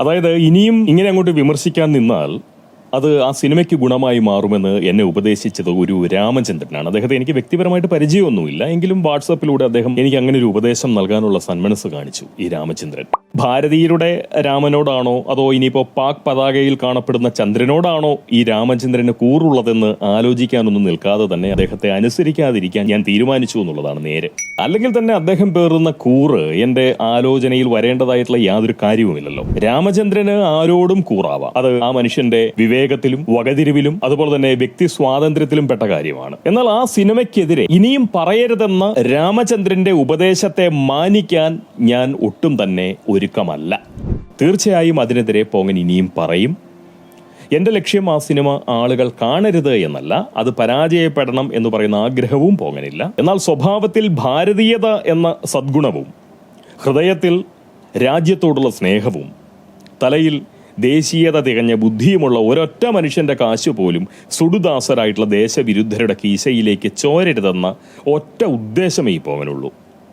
അതായത് ഇനിയും ഇങ്ങനെ അങ്ങോട്ട് വിമർശിക്കാൻ നിന്നാൽ അത് ആ സിനിമയ്ക്ക് ഗുണമായി മാറുമെന്ന് എന്നെ ഉപദേശിച്ചത് ഒരു രാമചന്ദ്രനാണ്. അദ്ദേഹത്തെ എനിക്ക് വ്യക്തിപരമായിട്ട് പരിചയമൊന്നുമില്ല. എങ്കിലും വാട്സാപ്പിലൂടെ അദ്ദേഹം എനിക്ക് അങ്ങനെ ഒരു ഉപദേശം നൽകാനുള്ള സന്മനസ് കാണിച്ചു ഈ രാമചന്ദ്രൻ. ഭാരതീയരുടെ രാമനോടാണോ അതോ ഇനിയിപ്പോ പാക് പതാകയിൽ കാണപ്പെടുന്ന ചന്ദ്രനോടാണോ ഈ രാമചന്ദ്രന് കൂറുള്ളതെന്ന് ആലോചിക്കാനൊന്നും നിൽക്കാതെ തന്നെ അദ്ദേഹത്തെ അനുസരിക്കാതിരിക്കാൻ ഞാൻ തീരുമാനിച്ചു എന്നുള്ളതാണ് നേരെ. അല്ലെങ്കിൽ തന്നെ അദ്ദേഹം പേറുന്ന കൂറ് എന്റെ ആലോചനയിൽ വരേണ്ടതായിട്ടുള്ള യാതൊരു കാര്യവുമില്ലല്ലോ. രാമചന്ദ്രന് ആരോടും കൂറാവാം. അത് ആ മനുഷ്യന്റെ വിവേകത്തിലും വകതിരിവിലും അതുപോലെ തന്നെ വ്യക്തി സ്വാതന്ത്ര്യത്തിലും പെട്ട കാര്യമാണ്. എന്നാൽ ആ സിനിമയ്ക്കെതിരെ ഇനിയും പറയരുതെന്ന രാമചന്ദ്രന്റെ ഉപദേശത്തെ മാനിക്കാൻ ഞാൻ ഒട്ടും തന്നെ ഒരുക്കമല്ല. തീർച്ചയായും അതിനെതിരെ പോങ്ങൻ ഇനിയും പറയും. എന്റെ ലക്ഷ്യം ആ സിനിമ ആളുകൾ കാണരുത് എന്നല്ല അത് പരാജയപ്പെടണം എന്ന് പറയുന്ന ആഗ്രഹവും പോങ്ങനില്ല. എന്നാൽ സ്വഭാവത്തിൽ ഭാരതീയത എന്ന സദ്ഗുണവും ഹൃദയത്തിൽ രാജ്യത്തോടുള്ള സ്നേഹവും തലയിൽ ദേശീയത തികഞ്ഞ ബുദ്ധിയുമുള്ള ഒരൊറ്റ മനുഷ്യന്റെ കാശ് പോലും സുടുദാസരായിട്ടുള്ള ദേശവിരുദ്ധരുടെ കീശയിലേക്ക് ചോരരുതെന്ന ഒറ്റ ഉദ്ദേശമേ ഈ പോങ്ങനുള്ളൂ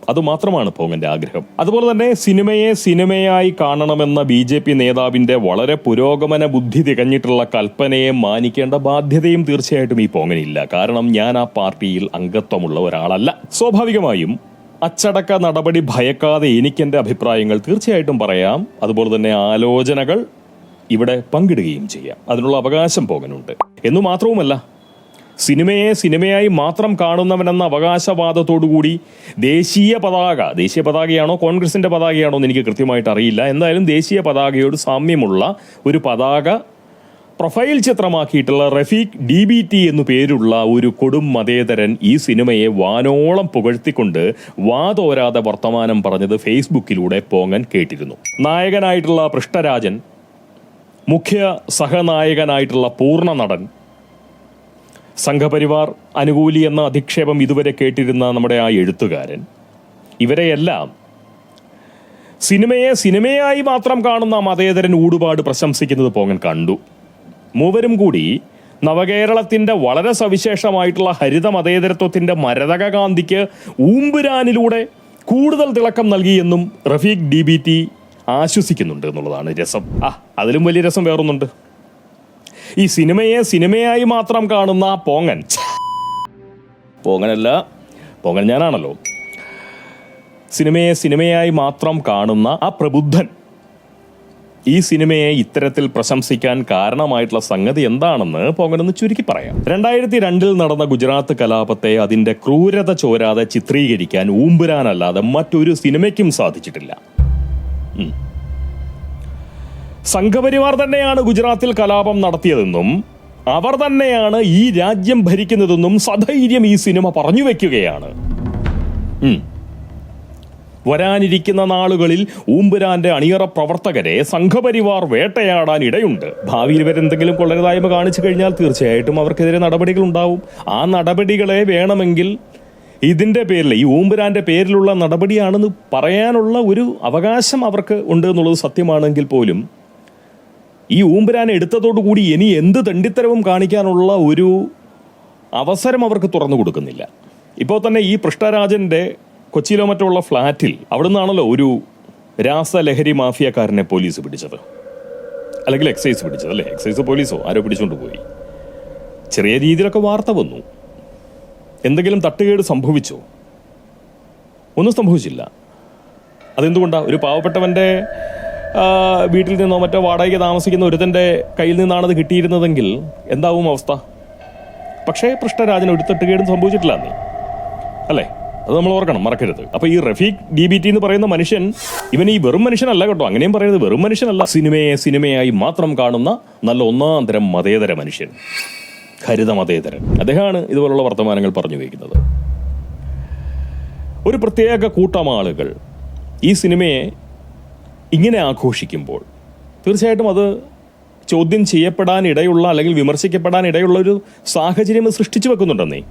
അതുമാത്രമാണ് പോങ്ങന്റെ ആഗ്രഹം. അതുപോലെ തന്നെ സിനിമയെ സിനിമയായി കാണണമെന്ന ബി ജെ പി നേതാവിന്റെ വളരെ പുരോഗമന ബുദ്ധി തികഞ്ഞിട്ടുള്ള കൽപ്പനയെ മാനിക്കേണ്ട ബാധ്യതയും തീർച്ചയായിട്ടും ഈ പോങ്ങനില്ല കാരണം ഞാൻ ആ പാർട്ടിയിൽ അംഗത്വമുള്ള ഒരാളല്ല. സ്വാഭാവികമായും അച്ചടക്ക നടപടി ഭയക്കാതെ എനിക്കെന്റെ അഭിപ്രായങ്ങൾ തീർച്ചയായിട്ടും പറയാം. അതുപോലെ തന്നെ ആലോചനകൾ ഇവിടെ പങ്കിടുകയും ചെയ്യാം. അതിനുള്ള അവകാശം പോകനുണ്ട്. എന്നു മാത്രവുമല്ല സിനിമയെ സിനിമയായി മാത്രം കാണുന്നവനെന്ന അവകാശവാദത്തോടുകൂടി ദേശീയ പതാക ദേശീയ പതാകയാണോ കോൺഗ്രസിന്റെ പതാകയാണോ എന്ന് എനിക്ക് കൃത്യമായിട്ട് അറിയില്ല. എന്തായാലും ദേശീയ പതാകയോട് സാമ്യമുള്ള ഒരു പതാക പ്രൊഫൈൽ ചിത്രമാക്കിയിട്ടുള്ള റഫീഖ് ഡി ബി ടി എന്നു പേരുള്ള ഒരു കൊടും മതേതരൻ ഈ സിനിമയെ വാനോളം പുകഴ്ത്തിക്കൊണ്ട് വാതോരാതെ വർത്തമാനം പറഞ്ഞത് ഫേസ്ബുക്കിലൂടെ പോങ്ങൻ കേട്ടിരുന്നു. നായകനായിട്ടുള്ള പൃഷ്ഠരാജൻ മുഖ്യ സഹനായകനായിട്ടുള്ള പൂർണ നടൻ. സംഘപരിവാർ അനുകൂലി എന്ന അധിക്ഷേപം ഇതുവരെ കേട്ടിരുന്ന നമ്മുടെ ആ എഴുത്തുകാരൻ. ഇവരെയെല്ലാം സിനിമയെ സിനിമയായി മാത്രം കാണുന്ന മതേതരൻ ഊടുപാട് പ്രശംസിക്കുന്നത് പോങ്ങൻ കണ്ടു. മൂവരും കൂടി നവകേരളത്തിന്റെ വളരെ സവിശേഷമായിട്ടുള്ള ഹരിത മതേതരത്വത്തിന്റെ മരതകാന്തിക്ക് ഊമ്പുരാനിലൂടെ കൂടുതൽ തിളക്കം നൽകിയെന്നും റഫീഖ് ഡി ബി ടി ആശ്വസിക്കുന്നുണ്ട് എന്നുള്ളതാണ് രസം. ആ അതിലും വലിയ രസം വേറൊന്നുണ്ട്. ഈ സിനിമയെ സിനിമയായി മാത്രം കാണുന്ന പോങ്ങൻ. പോങ്ങനല്ല പോങ്ങൻ ഞാനാണല്ലോ. സിനിമയെ സിനിമയായി മാത്രം കാണുന്ന ആ പ്രബുദ്ധൻ. ഈ സിനിമയെ ഇത്തരത്തിൽ പ്രശംസിക്കാൻ കാരണമായിട്ടുള്ള സംഗതി എന്താണെന്ന് പോങ്ങനെന്ന് ചുരുക്കി പറയാം. രണ്ടായിരത്തി രണ്ടിൽ നടന്ന ഗുജറാത്ത് കലാപത്തെ അതിന്റെ ക്രൂരത ചോരാതെ ചിത്രീകരിക്കാൻ ഊമ്പുരാനല്ലാതെ മറ്റൊരു സിനിമയ്ക്കും സാധിച്ചിട്ടില്ല. സംഘപരിവാർ തന്നെയാണ് ഗുജറാത്തിൽ കലാപം നടത്തിയതെന്നും അവർ തന്നെയാണ് ഈ രാജ്യം ഭരിക്കുന്നതെന്നും സധൈര്യം ഈ സിനിമ പറഞ്ഞു വെക്കുകയാണ്. വരാനിരിക്കുന്ന നാളുകളിൽ ഊമ്പുരാന്റെ അണിയറ പ്രവർത്തകരെ സംഘപരിവാർ വേട്ടയാടാൻ ഇടയുണ്ട്. ഭാവിയിൽ ഇവരെന്തെങ്കിലും കൊള്ളരുതായ്മ കാണിച്ചു കഴിഞ്ഞാൽ തീർച്ചയായിട്ടും അവർക്കെതിരെ നടപടികൾ ഉണ്ടാവും ആ നടപടികളെ വേണമെങ്കിൽ ഇതിന്റെ പേരിൽ ഈ ഊമ്പുരാന്റെ പേരിലുള്ള നടപടിയാണെന്ന് പറയാനുള്ള ഒരു അവകാശം അവർക്ക് ഉണ്ട് എന്നുള്ളത് സത്യമാണെങ്കിൽ പോലും ഈ ഊമ്പുരാൻ എടുത്തതോടുകൂടി ഇനി എന്ത് തണ്ടിത്തരവും കാണിക്കാനുള്ള ഒരു അവസരം അവർക്ക് തുറന്നു കൊടുക്കുന്നില്ല. ഇപ്പോൾ തന്നെ ഈ പൃഷ്ഠരാജന്റെ കൊച്ചിയിലോ മറ്റുള്ള ഉള്ള ഫ്ളാറ്റിൽ അവിടെ നിന്നാണല്ലോ ഒരു രാസലഹരി മാഫിയക്കാരനെ പോലീസ് പിടിച്ചത്. അല്ലെങ്കിൽ എക്സൈസ് പിടിച്ചത് അല്ലേ? എക്സൈസ് പോലീസോ? ആരോ പിടിച്ചുകൊണ്ട് പോയി. ചെറിയ രീതിയിലൊക്കെ വാർത്ത വന്നു. എന്തെങ്കിലും തട്ടുകേട് സംഭവിച്ചോ? ഒന്നും സംഭവിച്ചില്ല. അതെന്തുകൊണ്ടാണ് ഒരു പാവപ്പെട്ടവന്റെ വീട്ടിൽ നിന്നോ മറ്റോ വാടകയ്ക്ക് താമസിക്കുന്ന ഒരുത്തന്റെ കയ്യിൽ നിന്നാണത് കിട്ടിയിരുന്നതെങ്കിൽ എന്താവും അവസ്ഥ? പക്ഷേ പൃഷ്ഠരാജന് ഒരു തട്ടുകേടും സംഭവിച്ചിട്ടില്ല നീ അല്ലേ? അത് നമ്മൾ ഓർക്കണം മറക്കരുത്. അപ്പൊ ഈ റഫീഖ് ഡി ബി ടി എന്ന് പറയുന്ന മനുഷ്യൻ ഇവൻ ഈ വെറും മനുഷ്യനല്ല കേട്ടോ. അങ്ങനെയും പറയുന്നത് വെറും മനുഷ്യനല്ല. സിനിമയെ സിനിമയായി മാത്രം കാണുന്ന നല്ല ഒന്നാം തരം മതേതര മനുഷ്യൻ. ഹരിത മതേതരൻ അദ്ദേഹമാണ് ഇതുപോലുള്ള വർത്തമാനങ്ങൾ പറഞ്ഞു വയ്ക്കുന്നത് ഒരു പ്രത്യേക കൂട്ടം ആളുകൾ ഈ സിനിമയെ ഇങ്ങനെ ആഘോഷിക്കുമ്പോൾ തീർച്ചയായിട്ടും അത് ചോദ്യം ചെയ്യപ്പെടാനിടയുള്ള അല്ലെങ്കിൽ വിമർശിക്കപ്പെടാനിടയുള്ള ഒരു സാഹചര്യം സൃഷ്ടിച്ചു വെക്കുന്നുണ്ടെന്നേ.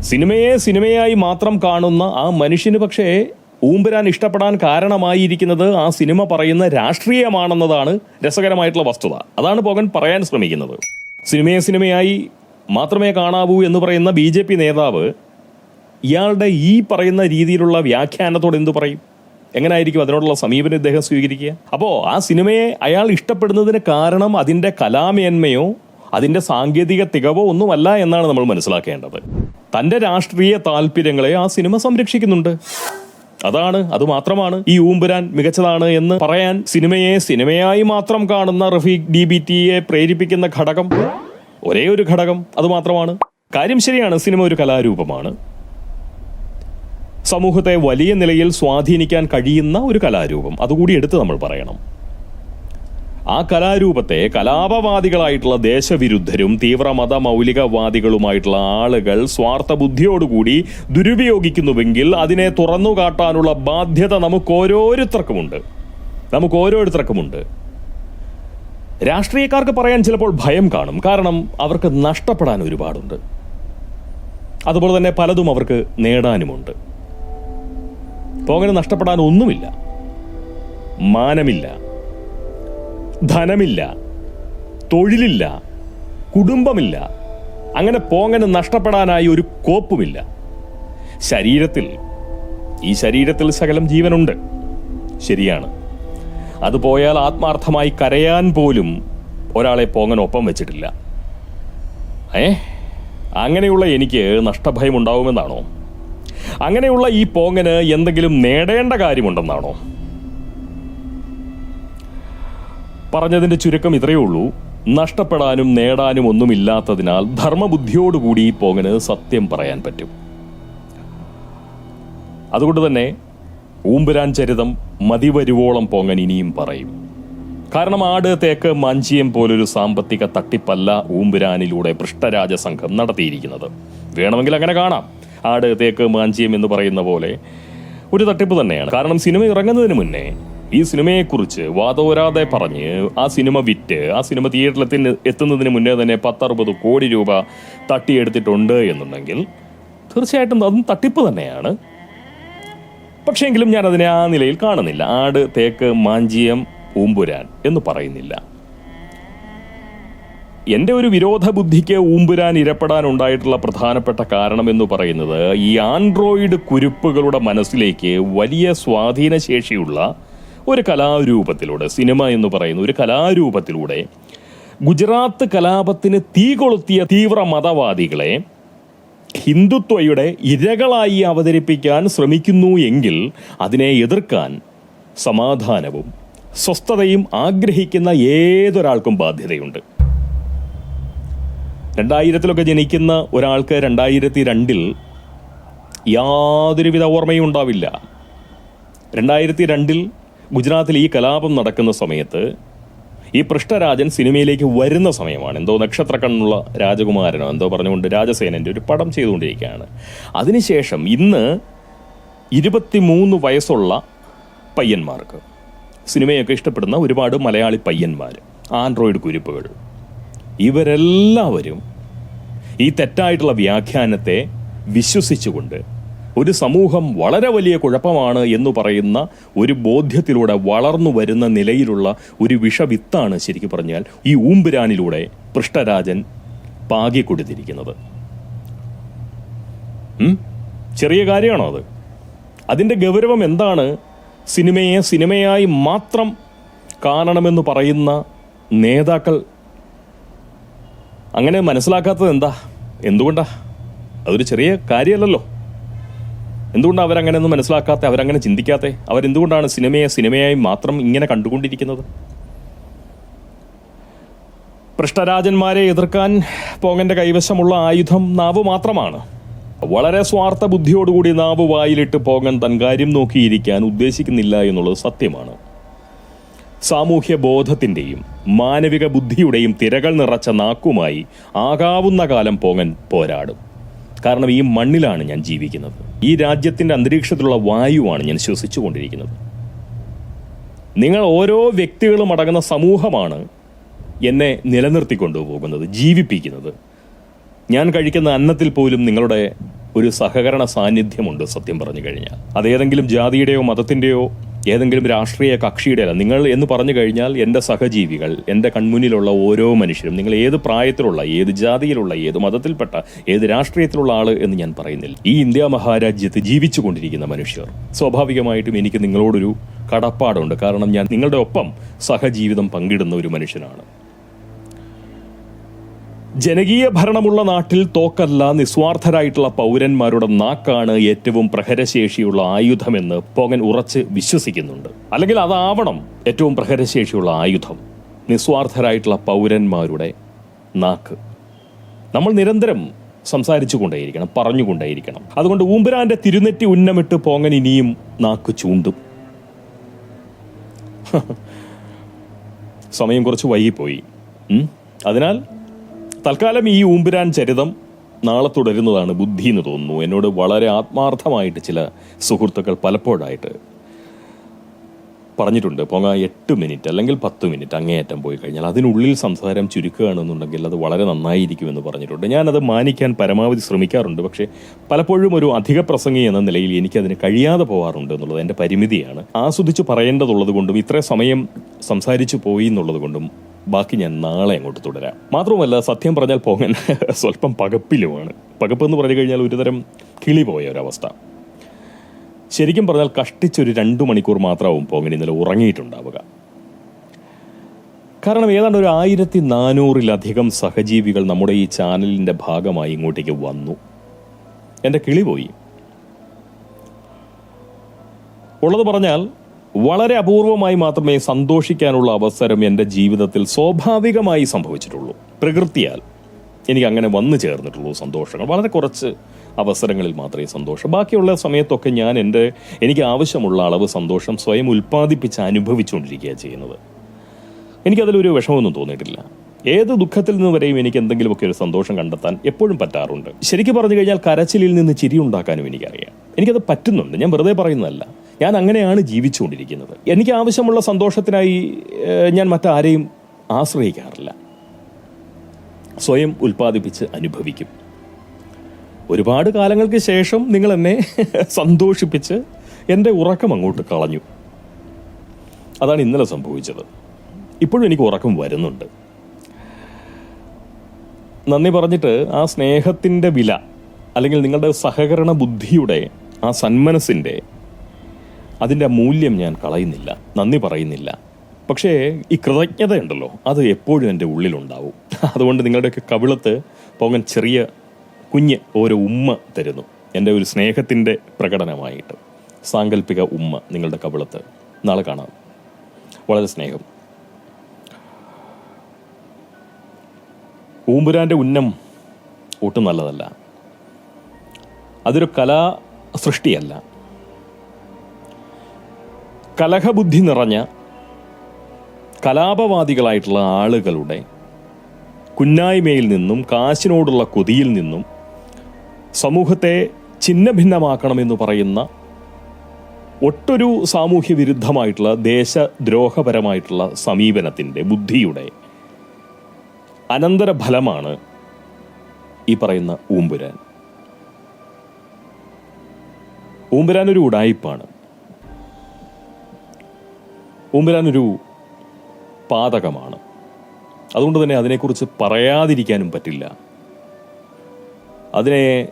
സിനിമയെ സിനിമയായി മാത്രം കാണുന്ന ആ മനുഷ്യന് പക്ഷേ ഊമ്പരാൻ ഇഷ്ടപ്പെടാൻ കാരണമായിരിക്കുന്നത് ആ സിനിമ പറയുന്ന രാഷ്ട്രീയമാണെന്നതാണ് രസകരമായിട്ടുള്ള വസ്തുത. അതാണ് പോകൻ പറയാൻ ശ്രമിക്കുന്നത്. സിനിമയെ സിനിമയായി മാത്രമേ കാണാവൂ എന്ന് പറയുന്ന ബി ജെ പി നേതാവ് ഇയാളുടെ ഈ പറയുന്ന രീതിയിലുള്ള വ്യാഖ്യാനത്തോട് എന്തു പറയും? എങ്ങനെയായിരിക്കും അതിനോടുള്ള സമീപനം ഇദ്ദേഹം സ്വീകരിക്കുക? അപ്പോൾ ആ സിനിമയെ അയാൾ ഇഷ്ടപ്പെടുന്നതിന് കാരണം അതിന്റെ കലാമേന്മയോ അതിന്റെ സാങ്കേതിക തികവോ ഒന്നുമല്ല എന്നാണ് നമ്മൾ മനസ്സിലാക്കേണ്ടത്. തന്റെ രാഷ്ട്രീയ താല്പര്യങ്ങളെ ആ സിനിമ സംരക്ഷിക്കുന്നുണ്ട്. അതാണ് അത് മാത്രമാണ് ഈ ഊമ്പുരാൻ മികച്ചതാണ് എന്ന് പറയാൻ സിനിമയെ സിനിമയായി മാത്രം കാണുന്ന റഫീഖ് ഡി ബി ടിയെ പ്രേരിപ്പിക്കുന്ന ഘടകം ഒരേ ഒരു ഘടകം അത് മാത്രമാണ്. കാര്യം ശരിയാണ് സിനിമ ഒരു കലാരൂപമാണ്. സമൂഹത്തെ വലിയ നിലയിൽ സ്വാധീനിക്കാൻ കഴിയുന്ന ഒരു കലാരൂപം. അതുകൂടി എടുത്ത് നമ്മൾ പറയണം. ആ കലാരൂപത്തെ കലാപവാദികളായിട്ടുള്ള ദേശവിരുദ്ധരും തീവ്രമത മൗലികവാദികളുമായിട്ടുള്ള ആളുകൾ സ്വാർത്ഥ ബുദ്ധിയോടുകൂടി ദുരുപയോഗിക്കുന്നുവെങ്കിൽ അതിനെ തുറന്നു കാട്ടാനുള്ള ബാധ്യത നമുക്ക് ഓരോരുത്തർക്കുമുണ്ട് നമുക്ക് ഓരോരുത്തർക്കുമുണ്ട് രാഷ്ട്രീയക്കാർക്ക് പറയാൻ ചിലപ്പോൾ ഭയം കാണും. കാരണം അവർക്ക് നഷ്ടപ്പെടാൻ ഒരുപാടുണ്ട്. അതുപോലെ തന്നെ പലതും അവർക്ക് നേടാനുമുണ്ട്. അപ്പോൾ അങ്ങനെ നഷ്ടപ്പെടാൻ ഒന്നുമില്ല. മാനമില്ല. ധനമില്ല തൊഴിലില്ല കുടുംബമില്ല. അങ്ങനെ പോങ്ങനെ നഷ്ടപ്പെടാനായി ഒരു കോപ്പുമില്ല. ശരീരത്തിൽ ഈ ശരീരത്തിൽ സകലം ജീവനുണ്ട്. ശരിയാണ്. അത് പോയാൽ ആത്മാർത്ഥമായി കരയാൻ പോലും ഒരാളെ പോങ്ങൻ ഒപ്പം വെച്ചിട്ടില്ല. ഏ? അങ്ങനെയുള്ള എനിക്ക് നഷ്ടഭയം ഉണ്ടാവുമെന്നാണോ? അങ്ങനെയുള്ള ഈ പോങ്ങന് എന്തെങ്കിലും നേടേണ്ട കാര്യമുണ്ടെന്നാണോ? പറഞ്ഞതിന്റെ ചുരുക്കം ഇത്രയേ ഉള്ളൂ. നഷ്ടപ്പെടാനും നേടാനും ഒന്നുമില്ലാത്തതിനാൽ ധർമ്മബുദ്ധിയോടുകൂടി പോകന് സത്യം പറയാൻ പറ്റും. അതുകൊണ്ട് തന്നെ ഊമ്പുരാൻ ചരിതം മതിവരുവോളം പോങ്ങൻ ഇനിയും പറയും. കാരണം ആട് തേക്ക് മാഞ്ചിയം പോലൊരു സാമ്പത്തിക തട്ടിപ്പല്ല ഊമ്പുരാനിലൂടെ പൃഷ്ഠരാജ സംഘം നടത്തിയിരിക്കുന്നത്. വേണമെങ്കിൽ അങ്ങനെ കാണാം. ആട് തേക്ക് മാഞ്ചിയം എന്ന് പറയുന്ന പോലെ ഒരു തട്ടിപ്പ് തന്നെയാണ്. കാരണം സിനിമ ഇറങ്ങുന്നതിന് മുന്നേ ഈ സിനിമയെക്കുറിച്ച് വാദോരാതെ പറഞ്ഞ് ആ സിനിമ വിറ്റ് ആ സിനിമ തിയേറ്ററിൽ എത്തുന്നതിന് മുന്നേ തന്നെ പത്തറുപത് കോടി രൂപ തട്ടിയെടുത്തിട്ടുണ്ട് എന്നുണ്ടെങ്കിൽ തീർച്ചയായിട്ടും അതും തട്ടിപ്പ് തന്നെയാണ്. പക്ഷേങ്കിലും ഞാൻ അതിനെ ആ നിലയിൽ കാണുന്നില്ല. ആട് തേക്ക് മാഞ്ചിയം ഊമ്പുരാൻ എന്ന് പറയുന്നില്ല. എന്റെ ഒരു വിരോധ ബുദ്ധിക്ക് ഊമ്പുരാൻ ഇരപ്പെടാൻ ഉണ്ടായിട്ടുള്ള പ്രധാനപ്പെട്ട കാരണം എന്ന് പറയുന്നത് ഈ ആൻഡ്രോയിഡ് കുരുപ്പുകളുടെ മനസ്സിലേക്ക് വലിയ സ്വാധീന ശേഷിയുള്ള ഒരു കലാരൂപത്തിലൂടെ സിനിമ എന്ന് പറയുന്ന ഒരു കലാരൂപത്തിലൂടെ ഗുജറാത്ത് കലാപത്തിന് തീ കൊളുത്തിയ തീവ്ര മതവാദികളെ ഹിന്ദുത്വയുടെ ഇരകളായി അവതരിപ്പിക്കാൻ ശ്രമിക്കുന്നു എങ്കിൽ അതിനെ എതിർക്കാൻ സമാധാനവും സ്വസ്ഥതയും ആഗ്രഹിക്കുന്ന ഏതൊരാൾക്കും ബാധ്യതയുണ്ട്. രണ്ടായിരത്തിലൊക്കെ ജനിക്കുന്ന ഒരാൾക്ക് രണ്ടായിരത്തി രണ്ടിൽ യാതൊരുവിധ ഓർമ്മയും ഉണ്ടാവില്ല. രണ്ടായിരത്തി രണ്ടിൽ ഗുജറാത്തിൽ ഈ കലാപം നടക്കുന്ന സമയത്ത് ഈ പൃഷ്ഠരാജൻ സിനിമയിലേക്ക് വരുന്ന സമയമാണ്. എന്തോ നക്ഷത്ര കണ്ണുള്ള രാജകുമാരനോ എന്തോ പറഞ്ഞുകൊണ്ട് രാജസേനന്റെ ഒരു പടം ചെയ്തുകൊണ്ടിരിക്കുകയാണ്. അതിനുശേഷം ഇന്ന് ഇരുപത്തിമൂന്ന് വയസ്സുള്ള പയ്യന്മാർക്ക് സിനിമയൊക്കെ ഇഷ്ടപ്പെടുന്ന ഒരുപാട് മലയാളി പയ്യന്മാർ ആൻഡ്രോയിഡ് കുരിപ്പുകൾ ഇവരെല്ലാവരും ഈ തെറ്റായിട്ടുള്ള വ്യാഖ്യാനത്തെ വിശ്വസിച്ചുകൊണ്ട് ഒരു സമൂഹം വളരെ വലിയ കുഴപ്പമാണ് എന്ന് പറയുന്ന ഒരു ബോധ്യത്തിലൂടെ വളർന്നു വരുന്ന നിലയിലുള്ള ഒരു വിഷവിത്താണ് ശരിക്കും പറഞ്ഞാൽ ഈ ഊമ്പുരാനിലൂടെ പൃഷ്ഠരാജൻ പാകി കൊടുത്തിരിക്കുന്നത് ഉം? ചെറിയ കാര്യമാണോ അത്? അതിന്റെ ഗൗരവം എന്താണ്? സിനിമയെ സിനിമയായി മാത്രം കാണണമെന്ന് പറയുന്ന നേതാക്കൾ അങ്ങനെ മനസ്സിലാക്കാത്തത് എന്താ? എന്തുകൊണ്ടാ? അതൊരു ചെറിയ കാര്യമല്ലല്ലോ. എന്തുകൊണ്ടാണ് അവരങ്ങനെയൊന്നും മനസ്സിലാക്കാത്ത അവരങ്ങനെ ചിന്തിക്കാത്ത? അവരെന്തുകൊണ്ടാണ് സിനിമയെ സിനിമയായി മാത്രം ഇങ്ങനെ കണ്ടുകൊണ്ടിരിക്കുന്നത്? ഭ്രഷ്ടരാജന്മാരെ എതിർക്കാൻ പോങ്ങന്റെ കൈവശമുള്ള ആയുധം നാവ് മാത്രമാണ്. വളരെ സ്വാർത്ഥ ബുദ്ധിയോടുകൂടി നാവ് വായിലിട്ട് പോങ്ങൻ തൻ കാര്യം നോക്കിയിരിക്കാൻ ഉദ്ദേശിക്കുന്നില്ല എന്നുള്ളത് സത്യമാണ്. സാമൂഹ്യ ബോധത്തിന്റെയും മാനവിക ബുദ്ധിയുടെയും തിരകൾ നിറച്ച നാക്കുമായി ആകാവുന്ന കാലം പോങ്ങൻ പോരാടും. കാരണം ഈ മണ്ണിലാണ് ഞാൻ ജീവിക്കുന്നത്. ഈ രാജ്യത്തിന്റെ അന്തരീക്ഷത്തിലുള്ള വായുവാണ് ഞാൻ ശ്വസിച്ചു കൊണ്ടിരിക്കുന്നത് നിങ്ങൾ ഓരോ വ്യക്തികളും അടങ്ങുന്ന സമൂഹമാണ് എന്നെ നിലനിർത്തിക്കൊണ്ടുപോകുന്നത് ജീവിപ്പിക്കുന്നത്. ഞാൻ കഴിക്കുന്ന അന്നത്തിൽ പോലും നിങ്ങളുടെ ഒരു സഹകരണ സാന്നിധ്യമുണ്ട് സത്യം പറഞ്ഞു കഴിഞ്ഞാൽ. അതേതെങ്കിലും ജാതിയുടെയോ മതത്തിന്റെയോ ഏതെങ്കിലും രാഷ്ട്രീയ കക്ഷിയുടെ അല്ല നിങ്ങൾ എന്ന് പറഞ്ഞു കഴിഞ്ഞാൽ എന്റെ സഹജീവികൾ എന്റെ കൺമുന്നിലുള്ള ഓരോ മനുഷ്യരും നിങ്ങൾ ഏത് പ്രായത്തിലുള്ള ഏത് ജാതിയിലുള്ള ഏത് മതത്തിൽപ്പെട്ട ഏത് രാഷ്ട്രീയത്തിലുള്ള ആൾ എന്ന് ഞാൻ പറയുന്നില്ല. ഈ ഇന്ത്യ മഹാരാജ്യത്ത് ജീവിച്ചു കൊണ്ടിരിക്കുന്ന മനുഷ്യർ സ്വാഭാവികമായിട്ടും എനിക്ക് നിങ്ങളോടൊരു കടപ്പാടുണ്ട്. കാരണം ഞാൻ നിങ്ങളുടെ ഒപ്പം സഹജീവിതം പങ്കിടുന്ന ഒരു മനുഷ്യനാണ്. ജനകീയ ഭരണമുള്ള നാട്ടിൽ തോക്കല്ല നിസ്വാർത്ഥരായിട്ടുള്ള പൗരന്മാരുടെ നാക്കാണ് ഏറ്റവും പ്രഹരശേഷിയുള്ള ആയുധമെന്ന് പോകൻ ഉറച്ച് വിശ്വസിക്കുന്നുണ്ട്. അല്ലെങ്കിൽ അതാവണം ഏറ്റവും പ്രഹരശേഷിയുള്ള ആയുധം നിസ്വാർത്ഥരായിട്ടുള്ള പൗരന്മാരുടെ നാക്ക്. നമ്മൾ നിരന്തരം സംസാരിച്ചു കൊണ്ടേയിരിക്കണം പറഞ്ഞുകൊണ്ടേയിരിക്കണം. അതുകൊണ്ട് ഊമ്പരാന്റെ തിരുനെറ്റി ഉന്നമിട്ട് പോങ്ങൻ ഇനിയും നാക്ക് ചൂണ്ടും. സമയം കുറച്ച് വൈകിപ്പോയി? അതിനാൽ തൽക്കാലം ഈ ഊമ്പുരാൻ ചരിതം നാളെ തുടരുന്നതാണ് ബുദ്ധി എന്ന് തോന്നുന്നു. എന്നോട് വളരെ ആത്മാർത്ഥമായിട്ട് ചില സുഹൃത്തുക്കൾ പലപ്പോഴായിട്ട് പറഞ്ഞിട്ടുണ്ട്. പോങ്ങ എട്ട് മിനിറ്റ് അല്ലെങ്കിൽ പത്ത് മിനിറ്റ് അങ്ങേയറ്റം പോയി കഴിഞ്ഞാൽ അതിനുള്ളിൽ സംസാരം ചുരുക്കുകയാണെന്നുണ്ടെങ്കിൽ അത് വളരെ നന്നായിരിക്കുമെന്ന് പറഞ്ഞിട്ടുണ്ട്. ഞാനത് മാനിക്കാൻ പരമാവധി ശ്രമിക്കാറുണ്ട്. പക്ഷേ പലപ്പോഴും ഒരു അധിക പ്രസംഗി എന്ന നിലയിൽ എനിക്കതിന് കഴിയാതെ പോകാറുണ്ട് എന്നുള്ളത് എന്റെ പരിമിതിയാണ്. ആസ്വദിച്ച് പറയേണ്ടതുള്ളത് കൊണ്ടും ഇത്ര സമയം സംസാരിച്ചു പോയി എന്നുള്ളത് കൊണ്ടും ബാക്കി ഞാൻ നാളെ അങ്ങോട്ട് തുടരാം. മാത്രവുമല്ല സത്യം പറഞ്ഞാൽ പോകാൻ സ്വല്പം പകപ്പിലുമാണ്. പകപ്പ് എന്ന് പറഞ്ഞു കഴിഞ്ഞാൽ ഒരുതരം കിളി പോയ ഒരവസ്ഥ. ശരിക്കും പറഞ്ഞാൽ കഷ്ടിച്ചൊരു രണ്ടു മണിക്കൂർ മാത്രമാവും പോകൻ ഇന്നലെ ഉറങ്ങിയിട്ടുണ്ടാവുക. കാരണം ഏതാണ്ട് ഒരു ആയിരത്തി നാനൂറിലധികം സഹജീവികൾ നമ്മുടെ ഈ ചാനലിന്റെ ഭാഗമായി ഇങ്ങോട്ടേക്ക് വന്നു. എന്റെ കിളി പോയി. ഉള്ളത് പറഞ്ഞാൽ വളരെ അപൂർവമായി മാത്രമേ സന്തോഷിക്കാനുള്ള അവസരം എന്റെ ജീവിതത്തിൽ സ്വാഭാവികമായി സംഭവിച്ചിട്ടുള്ളൂ. പ്രകൃതിയാൽ എനിക്ക് അങ്ങനെ വന്നു ചേർന്നിട്ടുള്ളൂ സന്തോഷങ്ങൾ. വളരെ കുറച്ച് അവസരങ്ങളിൽ മാത്രമേ സന്തോഷം. ബാക്കിയുള്ള സമയത്തൊക്കെ ഞാൻ എന്റെ എനിക്ക് ആവശ്യമുള്ള അളവ് സന്തോഷം സ്വയം ഉൽപ്പാദിപ്പിച്ച് അനുഭവിച്ചുകൊണ്ടിരിക്കുകയാണ് ചെയ്യുന്നത്. എനിക്കതിലൊരു വിഷമമൊന്നും തോന്നിയിട്ടില്ല. ഏത് ദുഃഖത്തിൽ നിന്ന് വരെയും എനിക്ക് എന്തെങ്കിലുമൊക്കെ ഒരു സന്തോഷം കണ്ടെത്താൻ എപ്പോഴും പറ്റാറുണ്ട്. ശരിക്കും പറഞ്ഞു കഴിഞ്ഞാൽ കരച്ചിലിൽ നിന്ന് ചിരി ഉണ്ടാക്കാനും എനിക്കറിയാം. എനിക്കത് പറ്റുന്നുണ്ട്. ഞാൻ വെറുതെ പറയുന്നതല്ല. ഞാൻ അങ്ങനെയാണ് ജീവിച്ചുകൊണ്ടിരിക്കുന്നത്. എനിക്ക് ആവശ്യമുള്ള സന്തോഷത്തിനായി ഞാൻ മറ്റാരെയും ആശ്രയിക്കാറില്ല. സ്വയം ഉൽപ്പാദിപ്പിച്ച് അനുഭവിക്കും. ഒരുപാട് കാലങ്ങൾക്ക് ശേഷം നിങ്ങൾ എന്നെ സന്തോഷിപ്പിച്ച് എന്റെ ഉറക്കം അങ്ങോട്ട് കളഞ്ഞു. അതാണ് ഇന്നലെ സംഭവിച്ചത്. ഇപ്പോഴും എനിക്ക് ഉറക്കം വരുന്നുണ്ട്. നന്ദി പറഞ്ഞിട്ട് ആ സ്നേഹത്തിന്റെ വില അല്ലെങ്കിൽ നിങ്ങളുടെ സഹകരണ ബുദ്ധിയുടെ ആ സന്മനസ്സിന്റെ അതിന്റെ മൂല്യം ഞാൻ കളയുന്നില്ല നന്ദി പറയുന്നില്ല. പക്ഷേ ഈ കൃതജ്ഞത ഉണ്ടല്ലോ അത് എപ്പോഴും എന്റെ ഉള്ളിലുണ്ടാവും. അതുകൊണ്ട് നിങ്ങളുടെയൊക്കെ കവിളത്ത് പോകൻ ചെറിയ കുഞ്ഞ് ഓരോ ഉമ്മ തരുന്നു എന്റെ ഒരു സ്നേഹത്തിന്റെ പ്രകടനമായിട്ട്. സാങ്കല്പിക ഉമ്മ നിങ്ങളുടെ കവിളത്ത്. നാളെ കാണാം. വളരെ സ്നേഹം. ഊമ്പുരാന്റെ ഉന്നം ഒട്ടും നല്ലതല്ല. അതൊരു കലാ സൃഷ്ടിയല്ല കലഹബുദ്ധി നിറഞ്ഞ കലാപവാദികളായിട്ടുള്ള ആളുകളുടെ കുന്നായ്മയിൽ നിന്നും കാശിനോടുള്ള കൊതിയിൽ നിന്നും സമൂഹത്തെ ഛിന്നഭിന്നമാക്കണമെന്ന് പറയുന്ന ഒട്ടൊരു സാമൂഹ്യ വിരുദ്ധമായിട്ടുള്ള ദേശദ്രോഹപരമായിട്ടുള്ള സമീപനത്തിന്റെ ബുദ്ധിയുടെ അനന്തരഫലമാണ് ഈ പറയുന്ന ഊമ്പുരാൻ. ഊമ്പുരാൻ ഒരു ഉടായിപ്പാണ്. ഒരു പാതകമാണ്. അതുകൊണ്ട് തന്നെ അതിനെക്കുറിച്ച് പറയാതിരിക്കാനും പറ്റില്ല. അതിനെ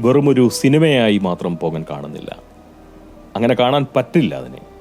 വെറുമൊരു സിനിമയായി മാത്രം പോകാൻ കാണുന്നില്ല. അങ്ങനെ കാണാൻ പറ്റില്ല അതിനെ.